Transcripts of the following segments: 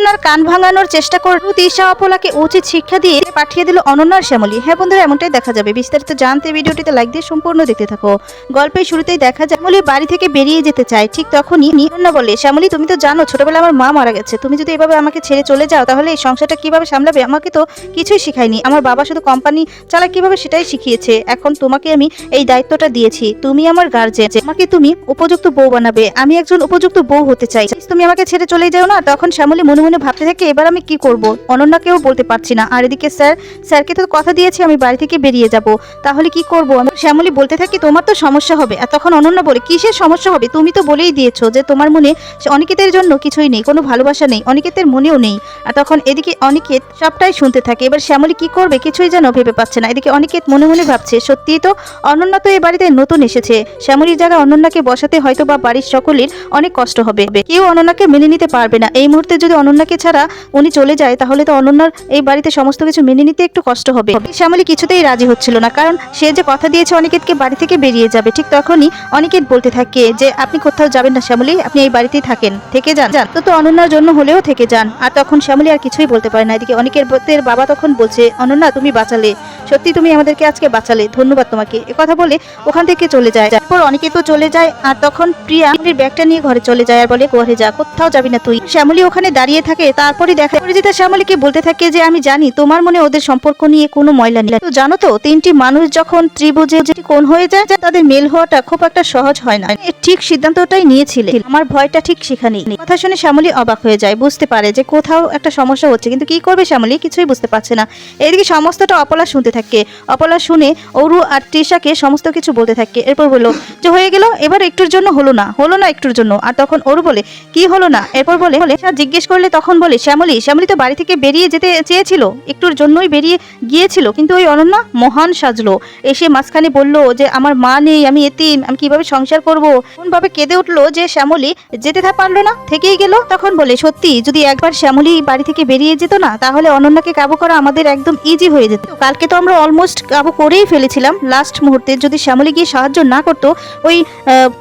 অনন্যার কান ভাঙানোর চেষ্টা করল তিশা অপলাকে উচিত শিক্ষা দিয়ে পাঠিয়ে দিল অনন্যার শ্যামলী। হ্যাঁ বন্ধুরা, এমনটাই দেখা যাবে। বিস্তারিত জানতে ভিডিওটিতে লাইক দিয়ে সম্পূর্ণ দেখতে থাকো। গল্পের শুরুতেই দেখা যায়, শ্যামলী বাড়ি থেকে বেরিয়ে যেতে চায়। ঠিক তখনই অনন্যা বলে, শ্যামলী, তুমি তো জানো, ছোটবেলায় আমার মা মারা গেছে। তুমি যদি এভাবে আমাকে ছেড়ে চলে যাও, তাহলে এই সংসারটা কীভাবে সামলাবে? আমাকে তো কিছুই শিখায়নি। আমার বাবা শুধু কোম্পানি চালা কীভাবে সেটাই শিখিয়েছে? এখন তোমাকে আমি এই দায়িত্বটা দিয়েছি। তুমি আমার গার্জেন আমাকে তুমি উপযুক্ত বউ বানাবে। আমি একজন উপযুক্ত বউ হতে চাই। তুমি আমাকে ছেড়ে চলে যাও না? তখন শ্যামলী মনে মনে ভাবতে থাকে, এবার আমি কি করব? অনন্যাকেও বলতে পারছি না। আর এদিকে স্যার, স্যারকে তো কথা দিয়েছি, আমি বাড়ি থেকে বেরিয়ে যাব। তাহলে কি করব? আমি শ্যামলী বলতে থাকি, তোমার তো সমস্যা হবে। আর তখন অনন্যা বলে, কিসের সমস্যা হবে? তুমি তো বলেই দিয়েছ যে তোমার মনে অনিকেতের জন্য কিছুই নেই, কোনো ভালোবাসা নেই, অনিকেতের মনেও নেই। আর তখন এদিকে অনিকেত সবটাই শুনতে থাকে। এবার শ্যামলী কি করবে কিছুই যেন ভেবে পাচ্ছে না। এদিকে অনিকেত মনে মনে ভাবছে, সত্যিই তো অনন্যা তো এ বাড়িতে নতুন এসেছে। শ্যামলীর জায়গায় অনন্যাকে বসাতে হয়তো বা বাড়ির সকলের অনেক কষ্ট হবে। কেউ অনন্যাকে মেনে নিতে পারবে না। এই মুহূর্তে যদি অনন্যাকে ছাড়া উনি চলে যায়, তাহলে তো অনন্যার এই বাড়িতে সমস্ত কিছু মেনে নিতে একটু কষ্ট হবে। শ্যামলী কিছুতেই রাজি হচ্ছিল না, কারণ সে যে কথা দিয়েছে অনিকেতকে বাড়ি থেকে বেরিয়ে যাবে, ঠিক তখনই অনিকেত বলতে থাকে যে, আপনি কোথাও যাবেন না শ্যামলী, আপনি এই বাড়িতেই থাকেন, থেকে যান। যান তো তো অনন্যার জন্য হলেও থেকে যান, আর তখন শ্যামলী আর কিছুই বলতে পারে না। এদিকে অনেকের বাবা তখন বলছে, অনন্যা, তুমি বাঁচালে, সত্যি তুমি আমাদেরকে আজকে বাঁচালে, ধন্যবাদ তোমাকে। কথা বলে ওখান থেকে চলে যায়। তারপর অনেকে তো চলে যায়, আর তখন প্রিয়া ব্যাগটা নিয়ে ঘরে চলে যায় আর বলে ঘরে যা, কোথাও যাবি না তুই। শ্যামলী ওখানে দাঁড়িয়ে থাকে তারপরে দেখা। পরিচিতা শ্যামলীকে বলতে থাকে যে, আমি জানি তোমার মনে ওদের সম্পর্ক নিয়ে কোনো ময়লা নেই। তো জানো তো, তিনটি মানুষ যখন ত্রিভুজে কোণ হয়ে যায়, তাদের মেল হওয়াটা খুব একটা সহজ হয় না। ঠিক সিদ্ধান্তটাই নিয়েছিলে। আমার ভয়টা ঠিক সেখানেই কথা শুনে শ্যামলী অবাক হয়ে যায়, বুঝতে পারে যে কোথাও একটা সমস্যা হচ্ছে। কিন্তু কি করবে শ্যামলী? কিছুই বুঝতে পারছে না। এদিকে সমস্তটা অপলা শুনতে থাকে। অপলা শুনে অরু আর তৃষাকে সমস্ত কিছু বলতে থাকে। এরপর বলল, যে হয়ে গেল? এবার একটুর জন্য হলো না। হলো না একটুর জন্য। আর তখন অরু বলে, কি হলো না? এরপর বলে জিজ্ঞেস করলে তখন বলে, শ্যামলী শ্যামলী তো বাড়ি থেকে বেরিয়ে যেতে চেয়েছিল, একটুর জন্যই বেরিয়ে গিয়েছিল, কিন্তু ওই অনন্যা মহান সাজলো। এসে মাঝখানে বলল যে, আমার মা নেই, আমি এতিম, আমি কীভাবে সংসার করব? কোনভাবে কেঁদে উঠল যে, শ্যামলী যেতে থা পারল না, থেকেই গেল। তখন বলে, সত্যি, যদি একবার শ্যামলী বাড়ি থেকে বেরিয়ে যেত না, তাহলে অনন্যাকে কাবু করা আমাদের একদম ইজি হয়ে যেত। কালকে তো আমরা অলমোস্ট কাবু করেই ফেলেছিলাম। লাস্ট মুহূর্তে যদি শ্যামলী গিয়ে সাহায্য না করতো, ওই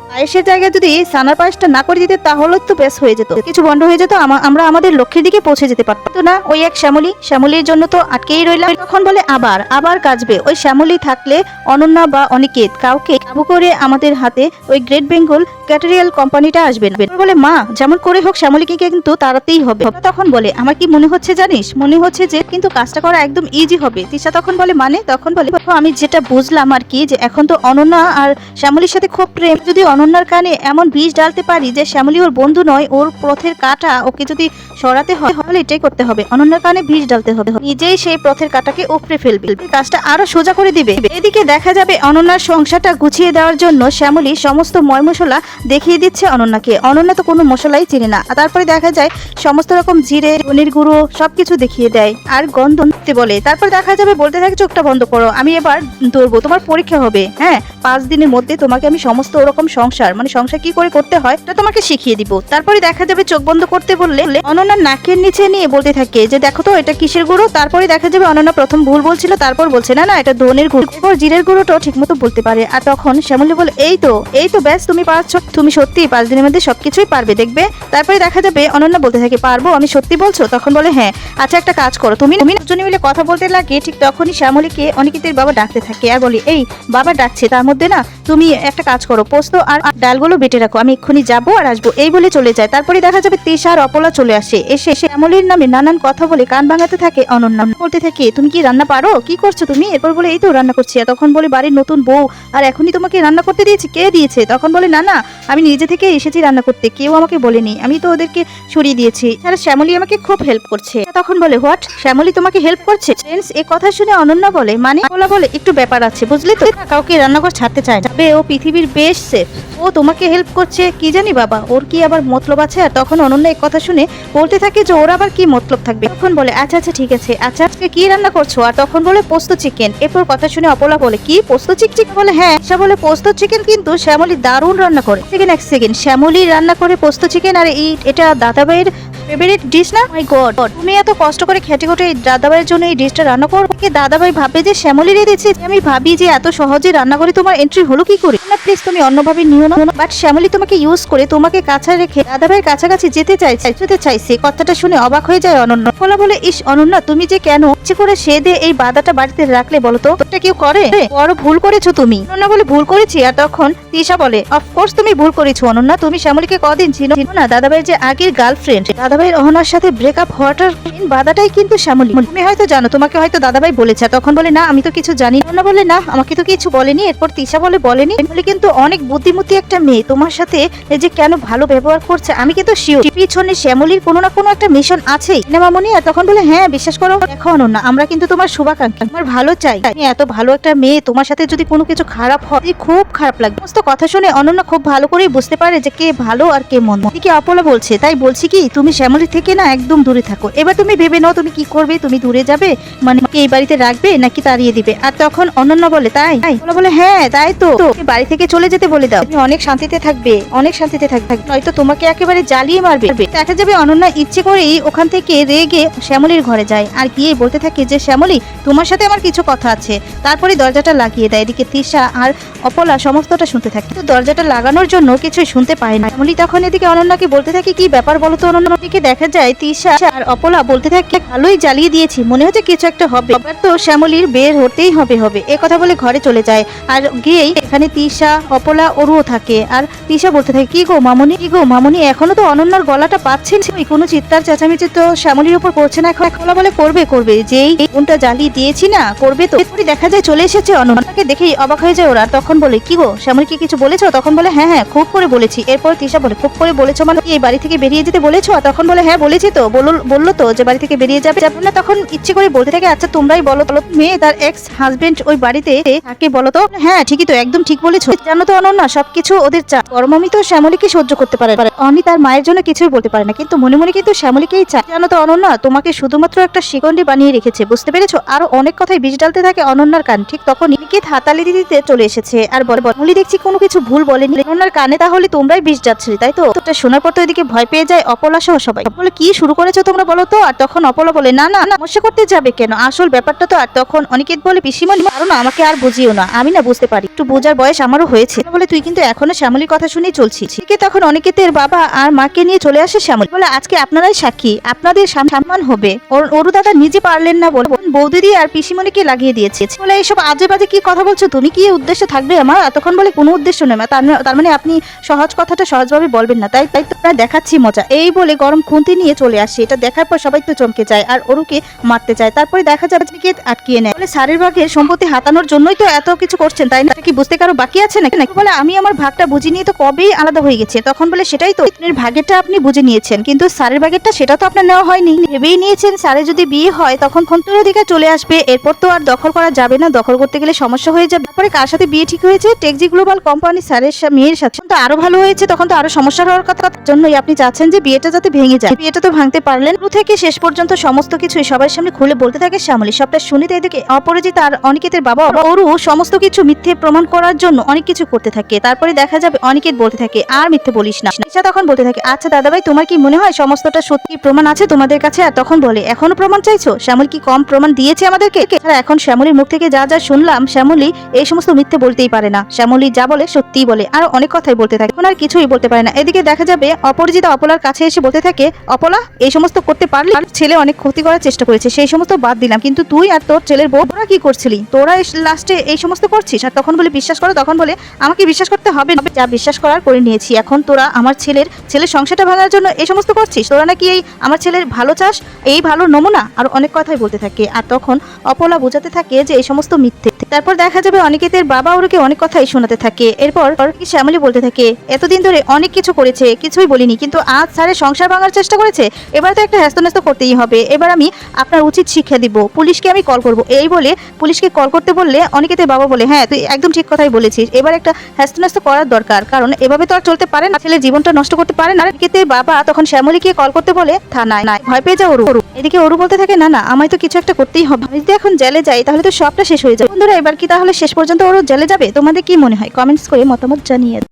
পায়েসের জায়গায় যদি সানার পায়েসটা না করে দিতে তাহলে তো বেশ হয়ে যেত। কিছু বন্ধ হয়ে যেত আমরা আমরা আমাদের লক্ষ্যের দিকে পৌঁছে যেতে পারতো না। ওই এক শ্যামলী, শ্যামলীর জন্য তো আটকেই রইলাম। তখন বলে, আবার আবার কাজবে ওই শ্যামলী থাকলে অনন্যা বা অনিকেত কাউকে কাবু করে আমাদের হাতে ওই গ্রেট বেঙ্গল ক্যাটারিয়াল কোম্পানিটা আসবে না। বলে, মা, যেমন করে হোক শ্যামলীকে কিন্তু তাড়াতেই হবে। তখন বলে, আমার কি মনে হচ্ছে জানিস? মনে হচ্ছে যে কিন্তু কাজটা করা একদম ইজি হবে। তিশা তখন বলে মানে? তখন বলে আমি যেটা বুঝলাম আর কি, যে এখন তো অনন্যা আর শ্যামলীর সাথে খুব প্রেম। যদি অনন্যার কানে এমন বিষ ডালতে পারি যে শ্যামলী ওর বন্ধু নয়, ওর পথের কাটা ওকে যদি সরাতে হয়, তাহলে এটাই করতে হবে। অনন্যার কানে বিষ ডালতে হবে। নিজেই সেই পথের কাটাকে উপড়ে ফেলবে। কাজটা আরও সোজা করে দিবে। এদিকে দেখা যাবে অনন্যার সংসারটা গুছিয়ে দেওয়ার জন্য শ্যামলী সমস্ত ময় মশলা দেখিয়ে দিচ্ছে অনন্যাকে। অনন্যা তো কোনো মশলাই চিনে না। আর তারপরে দেখা যায় সমস্ত রকম জিরে পনির গুঁড়ো, সবকিছু দেখিয়ে দেয়। আর গন্ধ বলে। তারপর দেখা যাবে, বলতে থাকে, চোখটা বন্ধ করো। আমি এবার ধরবো। তোমার পরীক্ষা হবে। হ্যাঁ পাঁচ দিনের মধ্যে তোমাকে আমি সমস্ত ওরকম সংসার মানে সংসার কি করে করতে হয় এটা তোমাকে শিখিয়ে দিব। তারপরে দেখা যাবে, চোখ বন্ধ করতে বললে অনন্যা নাকের নিচে নিয়ে বলতে থাকে যে, দেখো তো, এটা কিসের গুঁড়ো? তারপরে দেখা যাবে, অনন্যা প্রথম ভুল বলছিল, তারপর বলছে, না না, এটা ধনের গুঁড়ো। জিরের গুঁড়োটাও ঠিকমতো বলতে পারে। আর তখন শ্যামলী বলে, এই তো এই তো, ব্যাস, তুমি পারছ। তুমি সত্যি পাঁচ দিনের মধ্যে সবকিছুই পারবে, দেখবে? তারপরে দেখা যাবে, অনন্যা বলতে থাকে, পারব, আমি সত্যি বলছো? তখন বলে হ্যাঁ আচ্ছা একটা কাজ করো। তুমি তুমি দুজনে মিলে কথা বলতে লাগে, ঠিক তখনই শ্যামলীকে অনিকিতের বাবা ডাকতে থাকে আর বলি, এই, বাবা ডাকছে, তার মধ্যে না, তুমি একটা কাজ করো, পোস্ত আর ডালগুলো বেটে রাখো, আমি এক্ষুনি যাব আর আসব। এই বলে চলে যায়। তারপরে দেখা যাবে, তিশা আর অপলা চলে আসে। এসে শ্যামলীর নামে নানান কথা বলে কান ভাঙাতে থাকে অনন্যা। বলতে থাকে, তুমি কি রান্না পারো? কি করছ তুমি? এরপর বলে, এই তো রান্না করছি। তখন বলে, বাড়ির নতুন বউ, আর এখনই তোমাকে রান্না করতে দিয়েছি। কে দিয়েছে? তখন বলে, না না আমি নিজে থেকে এসেছি রান্না করতে। কেউ আমাকে বলেনি। আমি তো ওদেরকে সরিয়ে দিয়েছি। আর শ্যামলী আমাকে খুব হেল্প করছে। তখন বলে, হোয়াট? শ্যামলী তোমাকে হেল্প করছে? ফ্রেন্ডস এ কথা শুনে অনন্যা বলে মানে? বলা বলে, একটু ব্যাপার আছে, বুঝলি তো? কাউকে রান্নাঘর ছাড়তে চায় না। ও পৃথিবীর বেশ সেফ ও তোমাকে হেল্প করছে, কি জানি বাবা, ওর কি আবার মতলব আছে? আর তখন অনন্যা এই কথা শুনে বলতে থাকে যে ওর আবার কি মতলব থাকবে? তখন বলে আচ্ছা আচ্ছা ঠিক আছে। আচ্ছা আজকে কি রান্না করছ? আর তখন বলে, পোস্ত চিকেন এরপর কথা শুনে অপলা বলে, কি? পোস্ত চিকচিক বলে হ্যাঁ। সে বলে, পোস্ত চিকেন কিন্তু শ্যামলী দারুণ রান্না করে। সেকেন্ড এক সেকেন্ড শ্যামলী রান্না করে পোস্ত চিকেন আর এই, এটা দাদাবাইয়ের ফেভারিট ডিশ না? মাই গড তুমি এত কষ্ট করে খেটে খুঁটে দাদাভাইয়ের জন্য এই ডিশটা রান্না করো? দাদাভাই ভাবে যে শ্যামলি রে দিচ্ছে। আমি ভাবি যে এত সহজে রান্না করে তোমার এন্ট্রি হলো কি করে? প্লিজ তুমি অন্যভাবে নিও না। বাট শ্যামলী তোমাকে ইউজ করে তোমাকে কাছে রেখে দাদাভাইয়ের কাছাকাছি যেতে চাইছে যেতে চাইছে কথাটা শুনে অবাক হয়ে যায় অনন্য। ফলা বলে ইস অনন্যা তুমি যে কেন ইচ্ছে করে সে দিয়ে এই বাধাটা বাড়িতে রাখলে বলো তো? এটা কেউ করে? বড় ভুল করেছ তুমি। অনন্যা বলে ভুল করেছি। আর তখন তিশা বলে অফকোর্স তুমি ভুল করেছ অনন্যা। তুমি শ্যামলীকে কদিন চিনো চিনো না। দাদাভাইয়ের যে আগের গার্লফ্রেন্ড দাদাভাইয়ের অহনার সাথে ব্রেকআপ হওয়াটার বাধাটাই কিন্তু শ্যামলী। তুমি হয়তো জানো তোমাকে হয়তো দাদাভাই বলেছে। তখন বলে না আমি তো কিছু জানি। না অনন্যা বলে না আমাকে তো কিছু বলেনি। এরপর তিশা বলে বলেনি? বলে কিন্তু অনেক বুদ্ধিমতী একটা মেয়ে তোমার সাথে যে কেন ভালো ব্যবহার করছে, আমি কিন্তু শিওর পিছনে শ্যামলীর কোনো না কোনো একটা মিশন আছেই। না মামনি তখন বলে হ্যাঁ বিশ্বাস করো দেখো অনন্যা আমরা কিন্তু তোমার শুভাকাঙ্ক্ষী। তোমার ভালো চাই। এত ভালো একটা মেয়ে, তোমার সাথে যদি কোনো কিছু খারাপ হয় খুব খারাপ লাগবে। সমস্ত কথা শুনে অনন্যা খুব ভালো করেই বুঝতে পারে যে কে ভালো আর কে মন্দ। এদিকে অপলা বলছে, তাই বলছি কি, তুমি শ্যামলী থেকে না একদম দূরে থাকো। এবার তুমি ভেবে নাও তুমি কি করবে, তুমি দূরে যাবে? মানে কি এই বাড়িতে রাখবে নাকি তাড়িয়ে দিবে? আর তখন অনন্যা বলে, তাই? বলে হ্যাঁ তাই তো। বাড়ি থেকে চলে যেতে বলে দাও। তুমি অনেক শান্তিতে থাকবে, অনেক শান্তিতে থাকবে নয়তো তোমাকে একেবারে জ্বালিয়ে মারবে। দেখা যাবে অনন্যা ইচ্ছে করেই ওখান থেকে রেগে শ্যামলির ঘরে যায় আর গিয়ে বলতে থাকে যে, শ্যামলী, তোমার সাথে আমার কিছু কথা আছে। তারপরে দরজাটা লাগিয়ে দেয়। এদিকে তিশা আর অপলা সমস্তটা শুনতে থাকে। তো দরজাটা লাগানোর জন্য কিছুই শুনতে পায় না। শ্যামলী তখন এদিকে অনন্যাকে বলতে থাকে, কি ব্যাপার বলো তো? অনন্যা দিকে দেখা যায় তিশা আর অপলা বলতে থাকে, ভালোই জ্বালিয়ে দিয়েছি, মনে হচ্ছে কিছু একটা হবে। এবার তো শ্যামলীর বের হতেই হবে হবে। এ কথা বলে ঘরে চলে যায়। আর গিয়েই এখানে তিশা অপলা অরুও থাকে। আর তিশা বলতে থাকে, কি গো মামনি? কি গো মামনি? এখনও তো অনন্যার গলাটা পাচ্ছেন কোনো চিৎকার, চেঁচামেচি তো শ্যামলির উপর পড়ছে না। এখন অপলা বলে করবে করবে। যেই কোনটা জ্বালিয়ে দিয়েছি না, করবে তো। দেখা যায় চলে এসেছে অনন্যাকে দেখেই অবাক হয়ে যায় ওরা। তখন বলে, কি গো, শ্যামলি কি কিছু বলেছ? তখন বলে হ্যাঁ হ্যাঁ খুব করে বলেছি। এরপর তিশা বলে, খুব করে বলেছ মানে এই বাড়ি থেকে বেরিয়ে যেতে বলেছ? তখন বলে হ্যাঁ বলেছি তো। বলল তো যে বাড়ি থেকে বেরিয়ে যাবে। যাবে না তখন ইচ্ছে করে বলতে থাকে আচ্ছা তোমরাই বলো বলো। মেয়ে, তার এক্স হাজবেন্ড ওই বাড়িতে থাকে, বলো তো? হ্যাঁ ঠিকই তো, একদম ঠিক বলেছ। জানো তো অনন্যা সবকিছু ওদের চা গরমমি তো শ্যামলীকে সহ্য করতে পারে। অনি তার মায়ের জন্য কিছুই বলতে পারে না, কিন্তু মনে মনে কিন্তু শ্যামলীকেই চায়। জানো তো অনন্যা তোমাকে শুধুমাত্র একটা শিকন্ডি বানিয়ে রেখেছে, বুঝতে পেরেছ? আরও অনেক কথাই বীজ ডালতে থাকে অনন্যার কান। ঠিক তখন নিকিত হাতালি দিতে চলে এসেছে আর বলে, বলি দেখছি কোনো কিছু ভুল বলেনি। অনন্যার কানে তাহলে তোমরাই বিষ যাচ্ছিলে তাই তো? এটা শোনার পর তো এদিকে ভয় পেয়ে যায় অপলা সহ সবাই। বলে, কি শুরু করেছ তোমরা বলো তো? আর তখন অপলা বলে, না না সমস্যা করতে যাবে কেন? আসল ব্যাপারটা তো আর তখন অনিকেত বলে, পিসিমণি না, আমাকে আর বুঝিও না, আমি না বুঝতে পারি। একটু বোঝার বয়স আমারও হয়েছে। বলে, তুই কিন্তু এখনও শ্যামলির কথা শুনেই চলছি ঠিক তখন অনিকেতের বাবা আর মাকে নিয়ে চলে আসে শ্যামলী। বলে, আজকে আপনারাই সাক্ষী। আপনাদের সম্মান হবে। অরু দাদা নিজে পারলেন না বলে বৌদিদি আর পিসিমণিকে লাগিয়ে দিয়েছে। বলে এইসব আজে বাজে কি কথা বলছো? তুমি কি উদ্দেশ্য থাকবে আমার? তখন বলে কোনো উদ্দেশ্য নেই। তার মানে- আপনি সহজ কথাটা সহজভাবে বলবেন না। তাই তাই তো আপনার দেখাচ্ছি মজা। এই বলে গরম খুন্তি নিয়ে চলে আসে। এটা দেখার পর সবাই তো চমকে যায় আর অরুকে মারতে চায় তারপরে দেখা যাবে আটকিয়ে নেয়। বলে সারের ভাগের সম্পত্তি হাতানোর জন্যই তো এত কিছু করছেন, তাই না? কি বুঝতে কারও বাকি আছে? নাকি নাকি বলে, আমি আমার ভাগটা বুঝে নিয়ে তো কবেই আলাদা হয়ে গেছে। তখন বলে, সেটাই তো আপনার ভাগেরটা আপনি বুঝে নিয়েছেন, কিন্তু সারের ভাগেরটা সেটা তো আপনার নেওয়া হয়নি। ভেবেই নিয়েছেন সারে যদি বিয়ে হয়, তখন খন্তুর অধিকার চলে আসবে। এরপর তো আর দখল করা যাবে না। দখল করতে গেলে সমস্যা হয়ে যাবে। তারপরে কার সাথে বিয়ে ঠিক হয়েছে? টেকজি গ্লোবাল কোম্পানি স্যারের মেয়ের সাথে। তো আরও ভালো হয়েছে, তখন তো আরও সমস্যা হওয়ার কথা জন্যই আপনি চাচ্ছেন যে বিয়েটা যাতে ভেঙে যায়। বিয়েটা তো ভাঙতে পারলেন। শুরু থেকে শেষ পর্যন্ত সমস্ত কিছুই সবার সামনে খুলে বলতে থাকে শ্যামলী। সবটা শুনে তাই এদিকে অপরাজিত আর অনিকেতের বাবা অরু সমস্ত কিছু মিথ্যে প্রমাণ করার জন্য অনেক কিছু করতে থাকে। তারপরে দেখা যাবে অনিকেত বলতে থাকে, আর মিথ্যে বলিস না। ঈশা তখন বলতে থাকে আচ্ছা দাদাভাই, তোমার কি মনে হয় সমস্তটা সত্যি প্রমাণ আছে তোমাদের কাছে? আর তখন বলে, এখনও প্রমাণ চাইছো? শ্যামল কি কম প্রমাণ দিয়েছে আমাদেরকে? এখন শ্যামলীর মুখ থেকে যা যা শুনলাম, শ্যামলী এই সমস্ত মিথ্যে বলতেই পারে না। শ্যামলী যা বলে সত্যিই বলে, আর অনেক কথাই বলতে থাকে। এখন আর কিছুই বলতে পারে না। এদিকে দেখা যাবে অপরিচিত অপলার কাছে এসে বলতে থাকে, অপলা, এই সমস্ত করতে পারলে? ছেলে অনেক ক্ষতি করার চেষ্টা করেছে, সেই সমস্ত বাদ দিলাম। কিন্তু তুই আর তোর ছেলের বউ, তোরা কি করছিলি? তোরা লাস্টে এই সমস্ত করছিস? আর তখন বলে, বিশ্বাস করো? তখন বলে আমাকে বিশ্বাস করতে হবে না। যা বিশ্বাস করার করে নিয়েছি। এখন তোরা আমার ছেলের ছেলের সংসারটা ভাঙার জন্য এই সমস্ত করছিস? তোরা নাকি এই আমার ছেলের ভালো চাস? এই ভালো নমুনা? আর অনেক কথাই বলতে থাকে। আর তখন অপলা বোঝাতে থাকে যে এই সমস্ত মিথ্যে। তারপর দেখা যাবে অনিকেতের বাবা ওরকে অনেক কথাই শোনাতে থাকে। এরপর শ্যামলী বলতে থাকে, এতদিন ধরে অনেক কিছু করেছে, কিছুই বলিনি, কিন্তু আজ স্যারের সংসার ভাঙার চেষ্টা করেছে? এবার তো একটা হ্যাস্ত করতেই হবে। এবার আমি আপনার উচিত শিক্ষা দিব। পুলিশকে আমি কল করব। এই বলে পুলিশকে কল করতে বললে অনিকেতের বাবা বলে হ্যাঁ তুই একদম ঠিক কথাই বলেছিস। এবার একটা হ্যাস্ত করার দরকার, কারণ এভাবে তো আর চলতে পারে না। ছেলের জীবনটা নষ্ট করতে পারে না। অনিকেতের বাবা তখন শ্যামলীকে কল করতে বলে থানায় নাই ভয় পেয়ে যাও অরু। এদিকে অরু বলতে থাকে, না না, আমায় তো কিছু একটা করতেই হবে। যদি এখন জেলে যাই, তাহলে তো সবটা শেষ হয়ে যাবে। বন্ধুরা এবার কি তাহলে শেষ পর্যন্ত ওরও জেলে যাবে? তোমাদের কি মনে হয়? কমেন্টস করে মতামত জানিয়ে